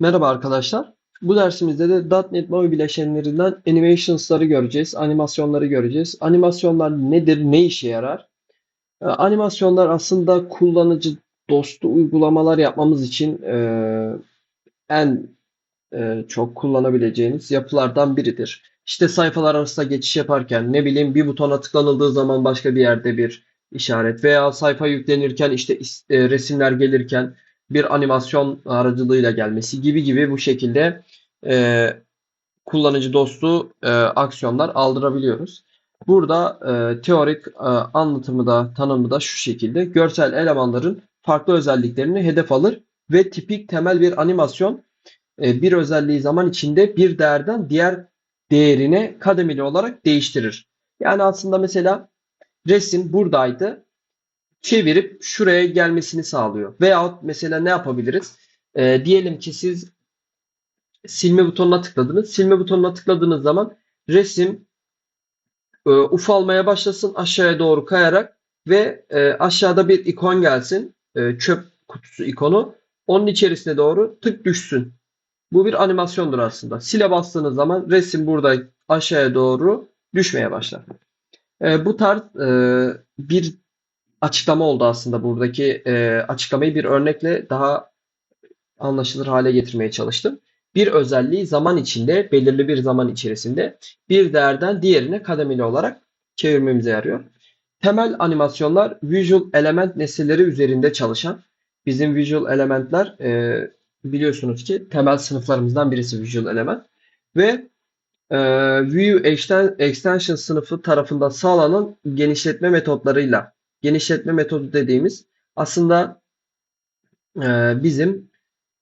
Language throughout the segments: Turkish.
Merhaba arkadaşlar. Bu dersimizde de .NET MOBI bileşenlerinden animations'ları göreceğiz, animasyonları göreceğiz. Animasyonlar nedir, ne işe yarar? Ee, Animasyonlar aslında kullanıcı dostu uygulamalar yapmamız için e, en e, çok kullanabileceğiniz yapılardan biridir. İşte sayfalar arasında geçiş yaparken ne bileyim bir butona tıklanıldığı zaman başka bir yerde bir işaret veya sayfa yüklenirken işte e, resimler gelirken bir animasyon aracılığıyla gelmesi gibi gibi bu şekilde e, kullanıcı dostu e, aksiyonlar aldırabiliyoruz. Burada e, teorik e, anlatımı da tanımı da şu şekilde görsel elemanların farklı özelliklerini hedef alır ve tipik temel bir animasyon e, bir özelliği zaman içinde bir değerden diğer değerine kademeli olarak değiştirir. Yani aslında mesela resim buradaydı. Çevirip şuraya gelmesini sağlıyor. Veyahut mesela ne yapabiliriz? E, diyelim ki siz silme butonuna tıkladınız. Silme butonuna tıkladığınız zaman resim e, ufalmaya başlasın aşağıya doğru kayarak ve e, aşağıda bir ikon gelsin. E, çöp kutusu ikonu. Onun içerisine doğru tık düşsün. Bu bir animasyondur aslında. Sile bastığınız zaman resim burada aşağıya doğru düşmeye başlar. E, bu tarz e, bir açıklama oldu aslında buradaki e, açıklamayı bir örnekle daha anlaşılır hale getirmeye çalıştım. Bir özelliği zaman içinde, belirli bir zaman içerisinde bir değerden diğerine kademeli olarak çevirmemize yarıyor. Temel animasyonlar Visual Element nesneleri üzerinde çalışan, bizim Visual Elementler e, biliyorsunuz ki temel sınıflarımızdan birisi Visual Element ve e, View Extension sınıfı tarafından sağlanan genişletme metotlarıyla genişletme metodu dediğimiz aslında e, bizim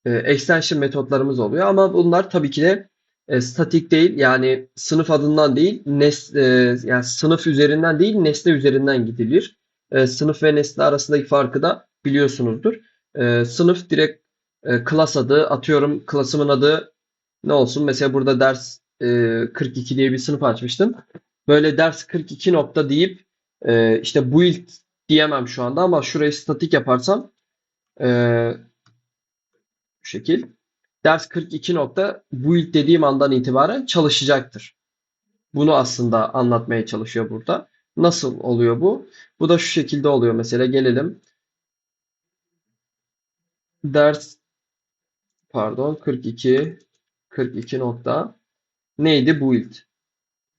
e, extension metotlarımız oluyor ama bunlar tabii ki de e, statik değil yani sınıf adından değil nes, e, yani sınıf üzerinden değil nesne üzerinden gidilir. E, sınıf ve nesne arasındaki farkı da biliyorsunuzdur. E, sınıf direkt e, class adı atıyorum klasımın adı ne olsun mesela burada ders e, 42 diye bir sınıf açmıştım. Böyle ders 42 nokta deyip e, işte build diyemem şu anda ama şurayı statik yaparsam e, şu şekil ders 42 nokta build dediğim andan itibaren çalışacaktır. Bunu aslında anlatmaya çalışıyor burada. Nasıl oluyor bu? Bu da şu şekilde oluyor. Mesela gelelim. Ders pardon 42 42 nokta neydi? Build.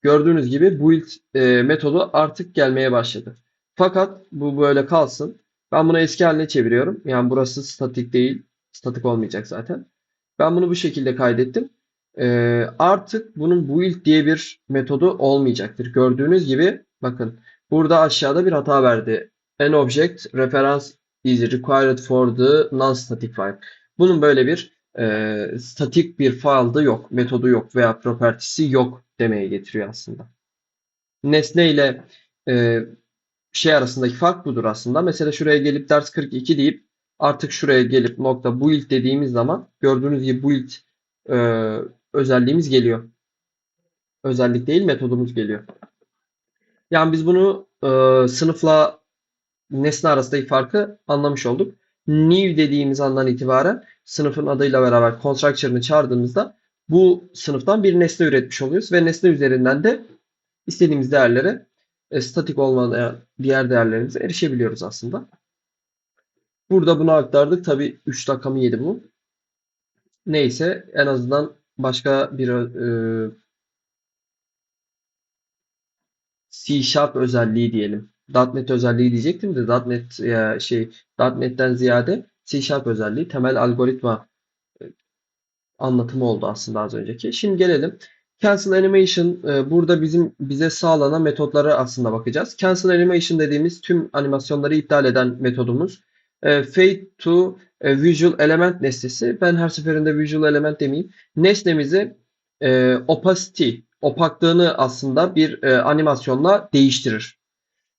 Gördüğünüz gibi build e, metodu artık gelmeye başladı. Fakat bu böyle kalsın. Ben bunu eski haline çeviriyorum. Yani burası statik değil. Statik olmayacak zaten. Ben bunu bu şekilde kaydettim. Ee, artık bunun build diye bir metodu olmayacaktır. Gördüğünüz gibi bakın burada aşağıda bir hata verdi. An object reference is required for the non-static file. Bunun böyle bir e, statik bir file'da yok, metodu yok veya property'si yok demeye getiriyor aslında. Nesne ile e, şey arasındaki fark budur aslında. Mesela şuraya gelip ders 42 deyip artık şuraya gelip nokta build dediğimiz zaman gördüğünüz gibi build e, özelliğimiz geliyor. Özellik değil metodumuz geliyor. Yani biz bunu e, sınıfla nesne arasındaki farkı anlamış olduk. New dediğimiz andan itibaren sınıfın adıyla beraber constructor'ını çağırdığımızda bu sınıftan bir nesne üretmiş oluyoruz ve nesne üzerinden de istediğimiz değerlere e, statik olmayan diğer değerlerimize erişebiliyoruz aslında. Burada bunu aktardık. Tabi 3 dakikamı yedi bu. Neyse en azından başka bir e, C Sharp özelliği diyelim. .NET özelliği diyecektim de .NET ya şey .NET'ten ziyade C Sharp özelliği temel algoritma e, anlatımı oldu aslında az önceki. Şimdi gelelim. Cancel Animation e, burada bizim bize sağlanan metotlara aslında bakacağız. Cancel Animation dediğimiz tüm animasyonları iptal eden metodumuz. E, Fade to e, Visual Element nesnesi. Ben her seferinde Visual Element demeyeyim. Nesnemizi e, opacity, opaklığını aslında bir e, animasyonla değiştirir.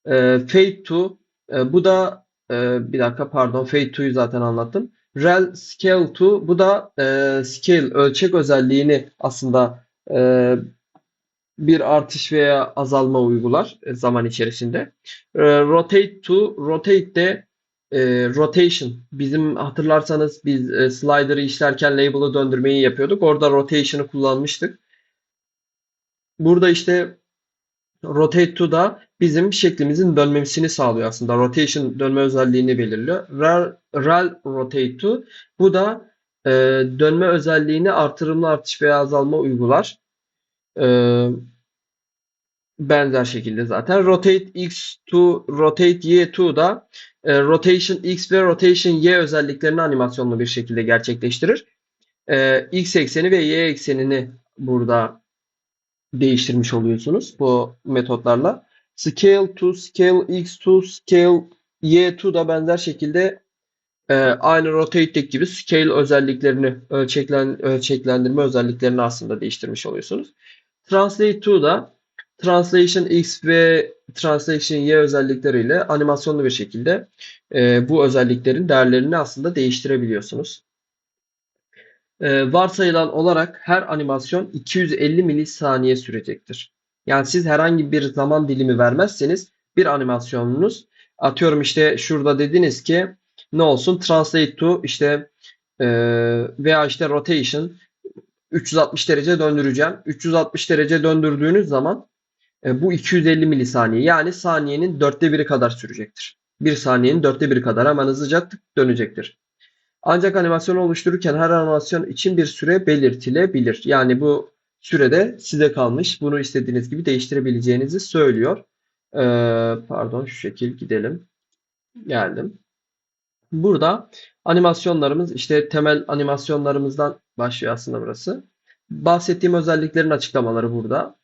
E, fade to e, bu da e, bir dakika pardon Fade to'yu zaten anlattım. Rel Scale to bu da e, scale ölçek özelliğini aslında e, bir artış veya azalma uygular zaman içerisinde. E, rotate to rotate de e, rotation. Bizim hatırlarsanız biz e, slider'ı işlerken label'ı döndürmeyi yapıyorduk. Orada rotation'ı kullanmıştık. Burada işte rotate to da bizim şeklimizin dönmesini sağlıyor aslında. Rotation dönme özelliğini belirliyor. Rel, rel rotate to bu da e, dönme özelliğini artırımlı artış veya azalma uygular. E, benzer şekilde zaten. Rotate X to Rotate Y to da e, Rotation X ve Rotation Y özelliklerini animasyonlu bir şekilde gerçekleştirir. E, X ekseni ve Y eksenini burada değiştirmiş oluyorsunuz bu metotlarla. Scale to, Scale X to, Scale Y to da benzer şekilde e, aynı Rotate'deki gibi scale özelliklerini ölçeklen, ölçeklendirme özelliklerini aslında değiştirmiş oluyorsunuz. Translate to da Translation X ve Translation Y özellikleriyle animasyonlu bir şekilde e, bu özelliklerin değerlerini aslında değiştirebiliyorsunuz. E, varsayılan olarak her animasyon 250 milisaniye sürecektir. Yani siz herhangi bir zaman dilimi vermezseniz bir animasyonunuz atıyorum işte şurada dediniz ki ne olsun translate to işte e, veya işte rotation 360 derece döndüreceğim. 360 derece döndürdüğünüz zaman e, bu 250 milisaniye yani saniyenin dörtte biri kadar sürecektir. Bir saniyenin dörtte biri kadar hemen hızlıca dönecektir. Ancak animasyonu oluştururken her animasyon için bir süre belirtilebilir. Yani bu sürede size kalmış. Bunu istediğiniz gibi değiştirebileceğinizi söylüyor. Ee, pardon şu şekil gidelim. Geldim. Burada animasyonlarımız işte temel animasyonlarımızdan başlıyor aslında burası. Bahsettiğim özelliklerin açıklamaları burada.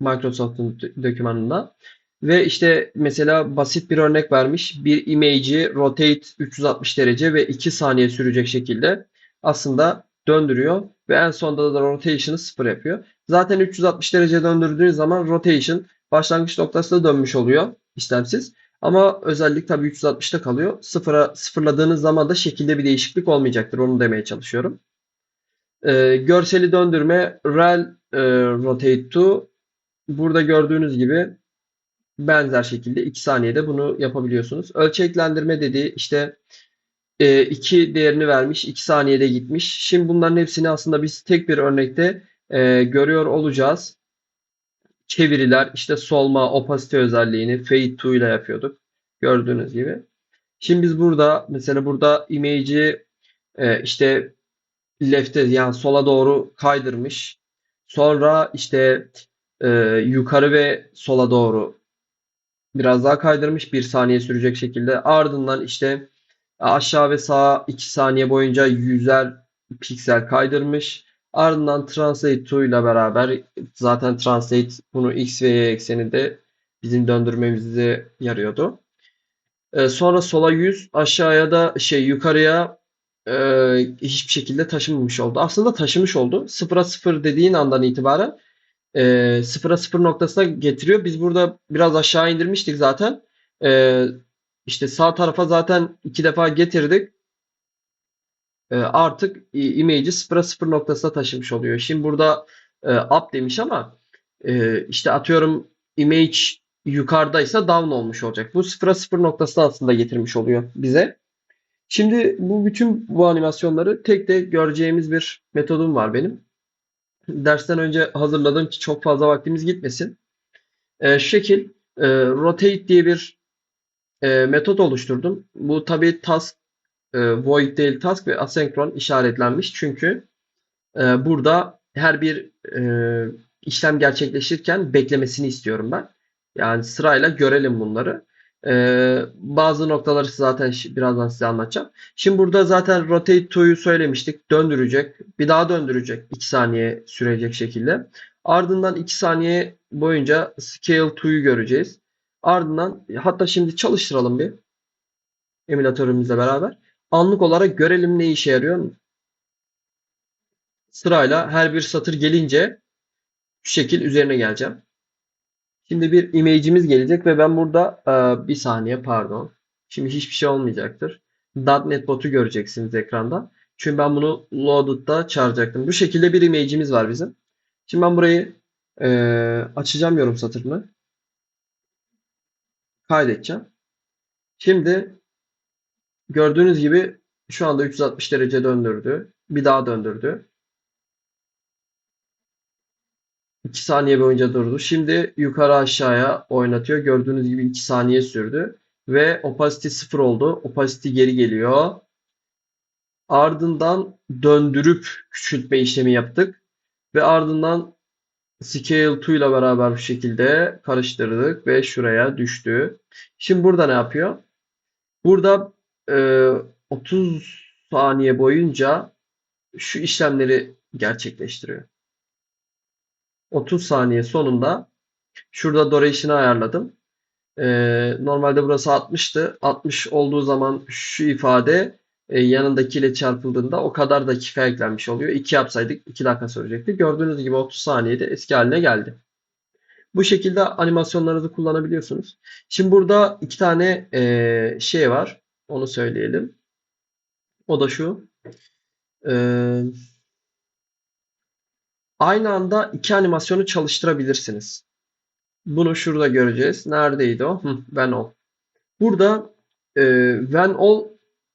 Microsoft'un dokümanında. Ve işte mesela basit bir örnek vermiş. Bir image'i rotate 360 derece ve 2 saniye sürecek şekilde aslında döndürüyor. Ve en sonunda da rotation'ı sıfır yapıyor. Zaten 360 derece döndürdüğünüz zaman rotation başlangıç noktasında dönmüş oluyor istemsiz. Ama özellik tabii 360'ta kalıyor. Sıfıra sıfırladığınız zaman da şekilde bir değişiklik olmayacaktır. Onu demeye çalışıyorum. Ee, görseli döndürme rel e, rotate to burada gördüğünüz gibi benzer şekilde 2 saniyede bunu yapabiliyorsunuz. Ölçeklendirme dediği işte 2 e, değerini vermiş 2 saniyede gitmiş. Şimdi bunların hepsini aslında biz tek bir örnekte e, görüyor olacağız. Çeviriler işte solma opasite özelliğini fade to ile yapıyorduk. Gördüğünüz gibi. Şimdi biz burada mesela burada image'i e, işte left'e yani sola doğru kaydırmış. Sonra işte e, yukarı ve sola doğru biraz daha kaydırmış bir saniye sürecek şekilde. Ardından işte aşağı ve sağa 2 saniye boyunca yüzer piksel kaydırmış. Ardından Translate to ile beraber zaten Translate bunu X ve Y ekseninde bizim döndürmemizi yarıyordu. Ee, sonra sola 100 aşağıya da şey yukarıya e, hiçbir şekilde taşımamış oldu. Aslında taşımış oldu. 0'a 0 dediğin andan itibaren e, sıfıra sıfır noktasına getiriyor. Biz burada biraz aşağı indirmiştik zaten. E, işte sağ tarafa zaten iki defa getirdik. E, artık image'i sıfıra sıfır noktasına taşımış oluyor. Şimdi burada e, up demiş ama e, işte atıyorum image yukarıdaysa down olmuş olacak. Bu sıfıra sıfır noktasına aslında getirmiş oluyor bize. Şimdi bu bütün bu animasyonları tek de göreceğimiz bir metodum var benim dersten önce hazırladım ki çok fazla vaktimiz gitmesin. E, şu şekil e, rotate diye bir e, metot oluşturdum. Bu tabi task e, void değil task ve asenkron işaretlenmiş. Çünkü e, burada her bir e, işlem gerçekleşirken beklemesini istiyorum ben. Yani sırayla görelim bunları. Ee, bazı noktaları zaten birazdan size anlatacağım. Şimdi burada zaten rotate to'yu söylemiştik. Döndürecek. Bir daha döndürecek. 2 saniye sürecek şekilde. Ardından 2 saniye boyunca scale to'yu göreceğiz. Ardından hatta şimdi çalıştıralım bir emülatörümüzle beraber. Anlık olarak görelim ne işe yarıyor. Sırayla her bir satır gelince şu şekil üzerine geleceğim. Şimdi bir image'imiz gelecek ve ben burada e, bir saniye pardon. Şimdi hiçbir şey olmayacaktır. .NET botu göreceksiniz ekranda. Çünkü ben bunu loaded'da çağıracaktım. Bu şekilde bir image'imiz var bizim. Şimdi ben burayı e, açacağım yorum satırını. Kaydedeceğim. Şimdi gördüğünüz gibi şu anda 360 derece döndürdü. Bir daha döndürdü. 2 saniye boyunca durdu. Şimdi yukarı aşağıya oynatıyor. Gördüğünüz gibi 2 saniye sürdü. Ve opacity 0 oldu. Opacity geri geliyor. Ardından döndürüp küçültme işlemi yaptık. Ve ardından Scale 2 ile beraber bu şekilde karıştırdık ve şuraya düştü. Şimdi burada ne yapıyor? Burada e, 30 saniye boyunca şu işlemleri gerçekleştiriyor. 30 saniye sonunda şurada duration'ı ayarladım. Ee, normalde burası 60'tı. 60 olduğu zaman şu ifade e, yanındakiyle çarpıldığında o kadar dakika eklenmiş oluyor. 2 yapsaydık 2 dakika sürecekti. Gördüğünüz gibi 30 saniyede eski haline geldi. Bu şekilde animasyonlarınızı kullanabiliyorsunuz. Şimdi burada iki tane e, şey var. Onu söyleyelim. O da şu. Ee, aynı anda iki animasyonu çalıştırabilirsiniz. Bunu şurada göreceğiz. Neredeydi o? Hı, when all. Burada e, when all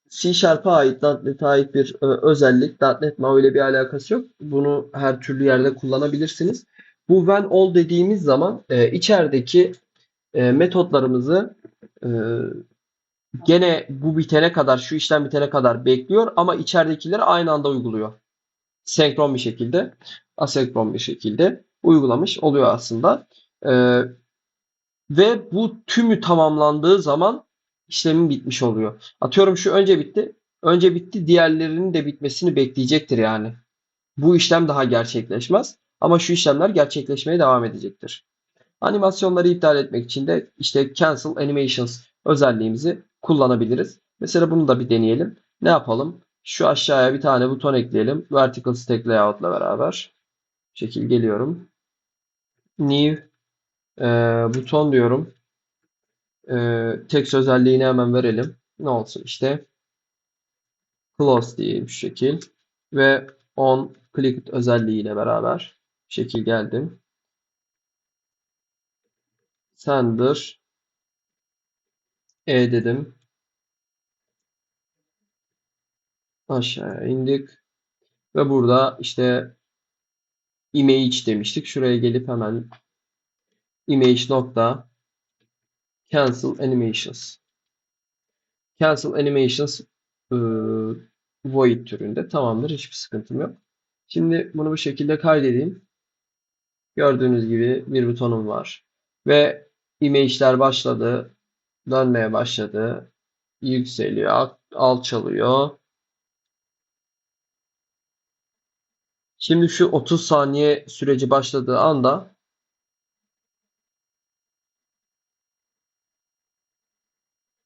C Sharp'a ait, .NET'e ait bir e, özellik. .NET MAO ile bir alakası yok. Bunu her türlü yerde kullanabilirsiniz. Bu when all dediğimiz zaman e, içerideki e, metotlarımızı e, gene bu bitene kadar, şu işlem bitene kadar bekliyor ama içeridekileri aynı anda uyguluyor. Senkron bir şekilde, asenkron bir şekilde uygulamış oluyor aslında. Ee, ve bu tümü tamamlandığı zaman işlemin bitmiş oluyor. Atıyorum şu önce bitti. Önce bitti. Diğerlerinin de bitmesini bekleyecektir yani. Bu işlem daha gerçekleşmez. Ama şu işlemler gerçekleşmeye devam edecektir. Animasyonları iptal etmek için de işte Cancel Animations özelliğimizi kullanabiliriz. Mesela bunu da bir deneyelim. Ne yapalım? Şu aşağıya bir tane buton ekleyelim. Vertical Stack Layout ile beraber. Şekil geliyorum. New e, buton diyorum. E, text özelliğini hemen verelim. Ne olsun işte. Close diyeyim şu şekil. Ve on click özelliğiyle beraber şekil geldim. Sender E dedim. Aşağıya indik. Ve burada işte image demiştik. Şuraya gelip hemen image nokta cancel animations cancel animations ıı, void türünde tamamdır hiçbir sıkıntım yok. Şimdi bunu bu şekilde kaydedeyim. Gördüğünüz gibi bir butonum var. Ve image'ler başladı. Dönmeye başladı. Yükseliyor. Alçalıyor. Şimdi şu 30 saniye süreci başladığı anda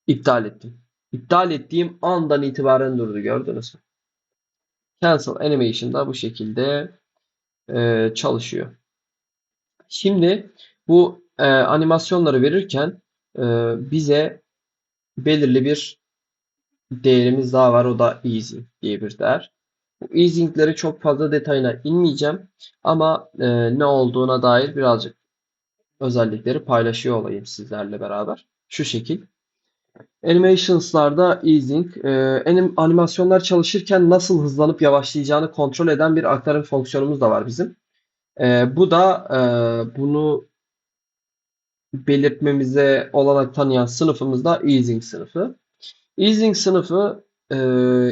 iptal ettim. İptal ettiğim andan itibaren durdu. Gördünüz mü? Cancel Animation da bu şekilde e, çalışıyor. Şimdi bu e, animasyonları verirken bize belirli bir değerimiz daha var. O da easing diye bir değer. Bu easing'leri çok fazla detayına inmeyeceğim. Ama e, ne olduğuna dair birazcık özellikleri paylaşıyor olayım sizlerle beraber. Şu şekil. Animations'larda easing, e, animasyonlar çalışırken nasıl hızlanıp yavaşlayacağını kontrol eden bir aktarım fonksiyonumuz da var bizim. E, bu da e, bunu belirtmemize olanak tanıyan sınıfımız da easing sınıfı. Easing sınıfı e,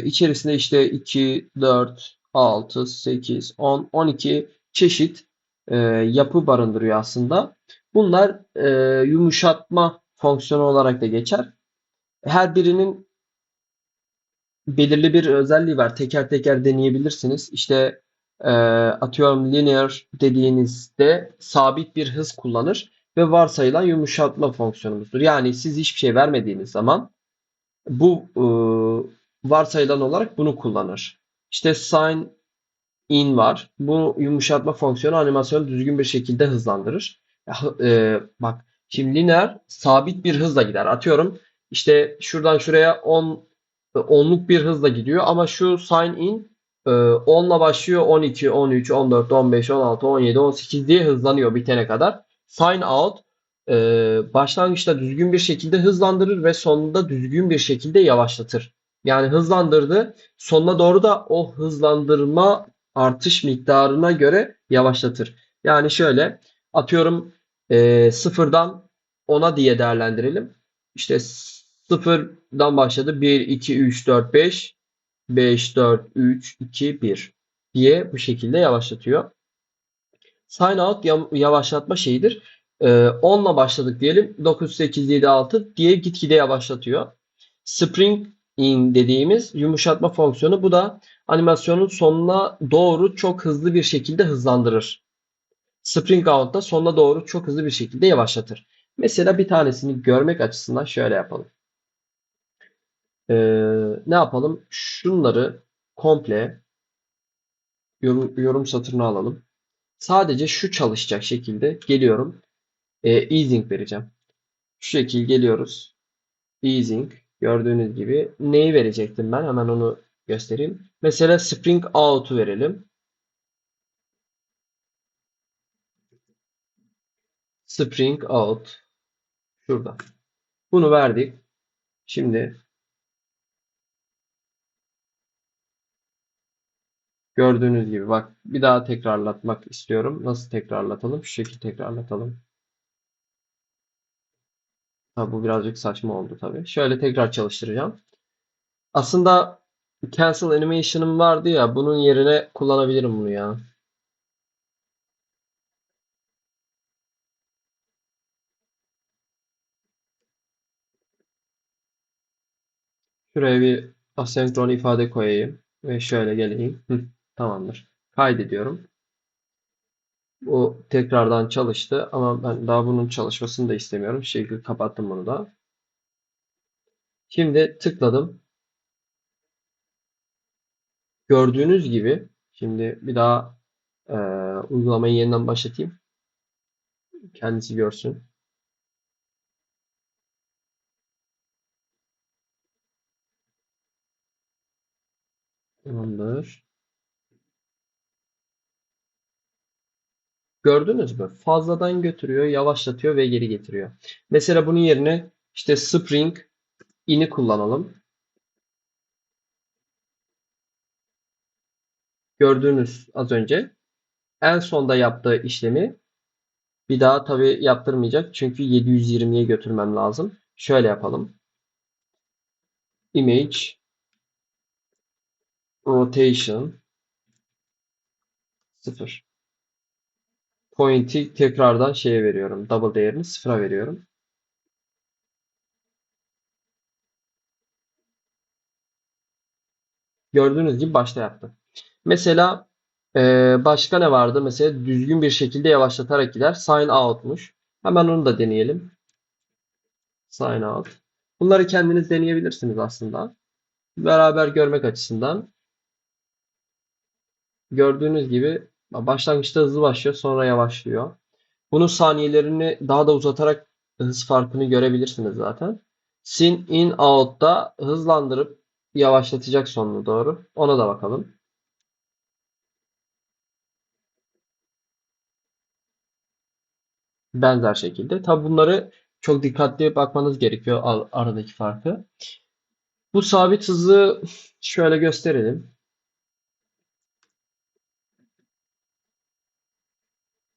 içerisinde işte 2, 4, 6, 8, 10, 12 çeşit e, yapı barındırıyor aslında. Bunlar e, yumuşatma fonksiyonu olarak da geçer. Her birinin belirli bir özelliği var. Teker teker deneyebilirsiniz. İşte e, atıyorum linear dediğinizde sabit bir hız kullanır ve varsayılan yumuşatma fonksiyonumuzdur. Yani siz hiçbir şey vermediğiniz zaman bu e, varsayılan olarak bunu kullanır. İşte sign in var. Bu yumuşatma fonksiyonu animasyonu düzgün bir şekilde hızlandırır. E, bak şimdi linear sabit bir hızla gider. Atıyorum işte şuradan şuraya 10 onluk bir hızla gidiyor ama şu sign in 10 ile başlıyor 12, 13, 14, 15, 16, 17, 18 diye hızlanıyor bitene kadar. Sign out başlangıçta düzgün bir şekilde hızlandırır ve sonunda düzgün bir şekilde yavaşlatır Yani hızlandırdı. Sonuna doğru da o hızlandırma artış miktarına göre yavaşlatır. Yani şöyle atıyorum e, sıfırdan 10'a diye değerlendirelim. İşte sıfırdan başladı. 1, 2, 3, 4, 5. 5, 4, 3, 2, 1 diye bu şekilde yavaşlatıyor. Sign out yavaşlatma şeyidir. Ee, 10 ile başladık diyelim. 9, 8, 7, 6 diye gitgide yavaşlatıyor. Spring in dediğimiz yumuşatma fonksiyonu. Bu da animasyonun sonuna doğru çok hızlı bir şekilde hızlandırır. Spring out da sonuna doğru çok hızlı bir şekilde yavaşlatır. Mesela bir tanesini görmek açısından şöyle yapalım. Ee, ne yapalım? Şunları komple yorum, yorum satırına alalım. Sadece şu çalışacak şekilde geliyorum. E, easing vereceğim. Şu şekil geliyoruz. Easing. Gördüğünüz gibi neyi verecektim ben? Hemen onu göstereyim. Mesela Spring Out'u verelim. Spring Out. Şurada. Bunu verdik. Şimdi gördüğünüz gibi bak bir daha tekrarlatmak istiyorum. Nasıl tekrarlatalım? Şu şekilde tekrarlatalım. Tabi bu birazcık saçma oldu tabii. Şöyle tekrar çalıştıracağım. Aslında Cancel Animation'ım vardı ya bunun yerine kullanabilirim bunu ya. Şuraya bir asenkron ifade koyayım ve şöyle geleyim. Tamamdır. Kaydediyorum. Bu tekrardan çalıştı ama ben daha bunun çalışmasını da istemiyorum. Şekil kapattım bunu da. Şimdi tıkladım. Gördüğünüz gibi şimdi bir daha e, uygulamayı yeniden başlatayım. Kendisi görsün. Tamamdır. Gördünüz mü? Fazladan götürüyor, yavaşlatıyor ve geri getiriyor. Mesela bunun yerine işte Spring in'i kullanalım. Gördüğünüz az önce en sonda yaptığı işlemi bir daha tabi yaptırmayacak. Çünkü 720'ye götürmem lazım. Şöyle yapalım. Image rotation 0. Point'i tekrardan şeye veriyorum. Double değerini sıfıra veriyorum. Gördüğünüz gibi başta yaptı. Mesela e, başka ne vardı? Mesela düzgün bir şekilde yavaşlatarak gider. Sign out'muş. Hemen onu da deneyelim. Sign out. Bunları kendiniz deneyebilirsiniz aslında. Beraber görmek açısından. Gördüğünüz gibi başlangıçta hızlı başlıyor sonra yavaşlıyor. Bunun saniyelerini daha da uzatarak hız farkını görebilirsiniz zaten. Sin in out'ta hızlandırıp yavaşlatacak sonuna doğru. Ona da bakalım. Benzer şekilde. Tabi bunları çok dikkatli bakmanız gerekiyor aradaki farkı. Bu sabit hızı şöyle gösterelim.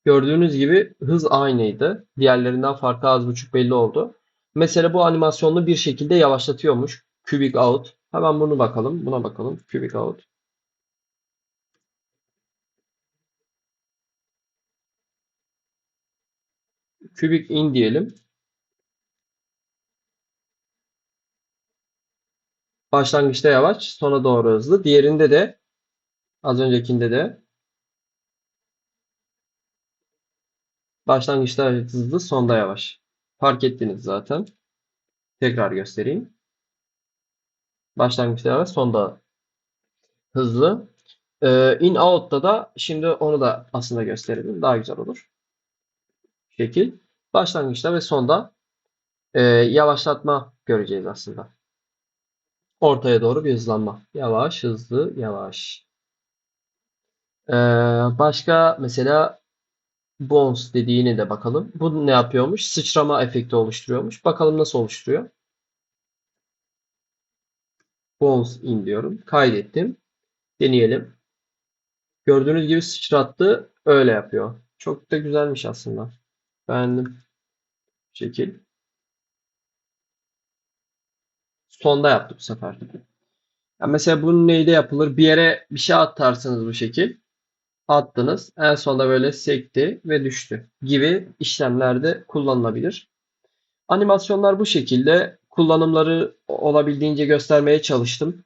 Gördüğünüz gibi hız aynıydı. Diğerlerinden farkı az buçuk belli oldu. Mesela bu animasyonlu bir şekilde yavaşlatıyormuş. Cubic out. Hemen bunu bakalım. Buna bakalım. Cubic out. Cubic in diyelim. Başlangıçta yavaş, sona doğru hızlı. Diğerinde de az öncekinde de başlangıçta hızlı, sonda yavaş. Fark ettiniz zaten. Tekrar göstereyim. Başlangıçta yavaş, sonda hızlı. Ee, in out'ta da şimdi onu da aslında gösterelim. Daha güzel olur. Şekil. Başlangıçta ve sonda e, yavaşlatma göreceğiz aslında. Ortaya doğru bir hızlanma. Yavaş, hızlı, yavaş. Ee, başka mesela bounce dediğine de bakalım. Bu ne yapıyormuş? Sıçrama efekti oluşturuyormuş. Bakalım nasıl oluşturuyor. Bones in diyorum. Kaydettim. Deneyelim. Gördüğünüz gibi sıçrattı. Öyle yapıyor. Çok da güzelmiş aslında. Beğendim. Şekil. Sonda yaptı bu sefer. Ya mesela bunun neyde yapılır? Bir yere bir şey atarsınız bu şekil. Attınız. En sonda böyle sekti ve düştü gibi işlemlerde kullanılabilir. Animasyonlar bu şekilde. Kullanımları olabildiğince göstermeye çalıştım.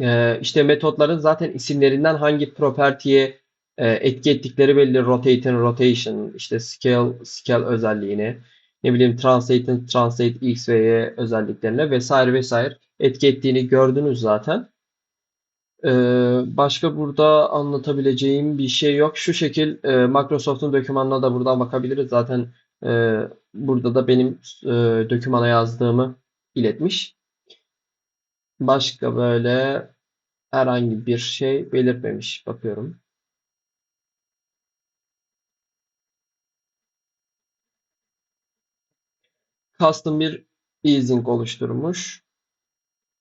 Ee, işte metotların zaten isimlerinden hangi property'ye e, etki ettikleri belli. Rotate and rotation, işte scale, scale özelliğini, ne bileyim translate and translate x ve y özelliklerine vesaire vesaire etki ettiğini gördünüz zaten. Ee, başka burada anlatabileceğim bir şey yok. Şu şekil e, Microsoft'un dokümanına da buradan bakabiliriz. Zaten e, burada da benim e, dokümana yazdığımı iletmiş. Başka böyle herhangi bir şey belirtmemiş. Bakıyorum. Custom bir easing oluşturmuş.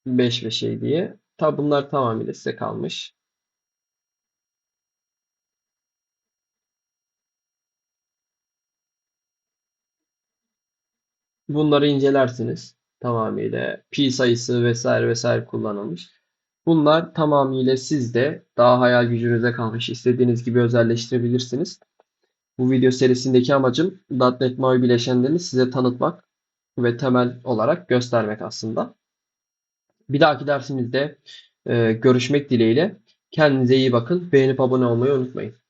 5 ve şey diye. Tabi bunlar tamamıyla size kalmış. Bunları incelersiniz. Tamamıyla pi sayısı vesaire vesaire kullanılmış. Bunlar tamamıyla sizde daha hayal gücünüze kalmış. İstediğiniz gibi özelleştirebilirsiniz. Bu video serisindeki amacım .NET MAUI bileşenlerini size tanıtmak ve temel olarak göstermek aslında. Bir dahaki dersimizde görüşmek dileğiyle. Kendinize iyi bakın. Beğenip abone olmayı unutmayın.